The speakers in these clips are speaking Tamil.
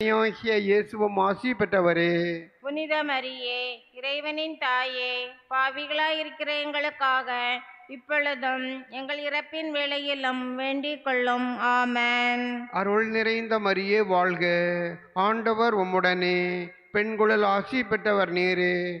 இயேசுவும் ஆசி பெற்றவரே. புனித மரியே இறைவனின் தாயே பாவிகளாயிருக்கிற எங்களுக்காக இப்பொழுதும் எங்கள் இறப்பின் வேளையிலும் வேண்டிக் கொள்ளும். ஆமென். அருள் நிறைந்த மரியே வாழ்க. ஆண்டவர் உம்முடனே பெண்குழல் ஆசி பெற்றவர் நீரே.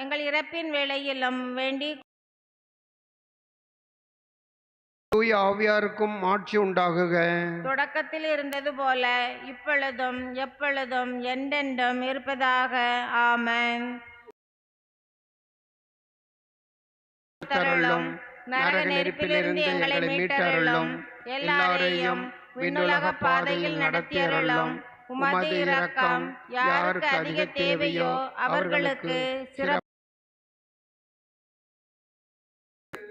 எங்கள் இறப்பின் வேளையிலும் வேண்டி தூய ஆவியாருக்கும் ஆட்சி உண்டாகுக. தொடக்கத்தில் இருந்தது போல இப்பொழுதும் எப்பொழுதும் என்றென்றும் இருப்பதாக. ஆமென். தருளும் நரக நெருப்பிலிருந்து எங்களை மீட்டருளும். எல்லாரையும் விண்ணுலக பாதையில் நடத்தியருளும். உமது இரக்கம் யாருக்கு அதிக தேவையோ அவர்களுக்கு சிறப்பு.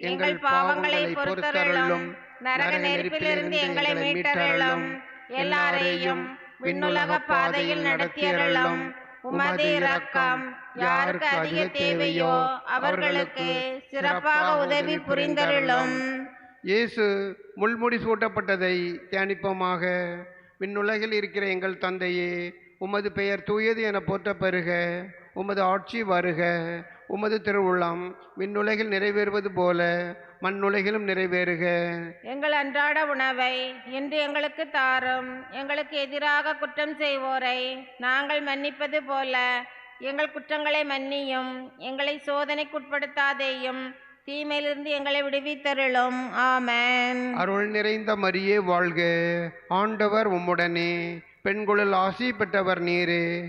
எங்கள் பாவங்களை பொறுத்தருளும். நரக நெருப்பிலிருந்து எங்களை மீட்டருளும். எல்லாரையும் விண்ணுலக பாதையில் நடத்தியருளும். உமது இரக்கம் யாருக்கு அதிக தேவையோ அவர்களுக்கு சிறப்பாக உதவி புரிந்தருளும். இயேசு முள்முடி சூட்டப்பட்டதை தியானிப்போமாக. விண்ணுலகில் இருக்கிற எங்கள் தந்தையே உமது பெயர் தூயது என போற்ற பெறுக. உமது ஆட்சி வருக. உமது திருவுள்ளம் விண்ணுலகில் நிறைவேறுவது போல மண்ணுலகிலும் நிறைவேறுக. எங்கள் அன்றாட உணவை இன்று எங்களுக்கு தாரும். எங்களுக்கு எதிராக குற்றம் செய்வோரை நாங்கள் மன்னிப்பது போல எங்கள் குற்றங்களை மன்னியும். எங்களை சோதனைக்குட்படுத்தாதேயும். தீமையிலிருந்து எங்களை விடுவித்தருளும். ஆமென். அருள் நிறைந்த மரியே வாழ்க. ஆண்டவர் உம்முடனே. பெண்களுள் ஆசி பெற்றவர் நீரே.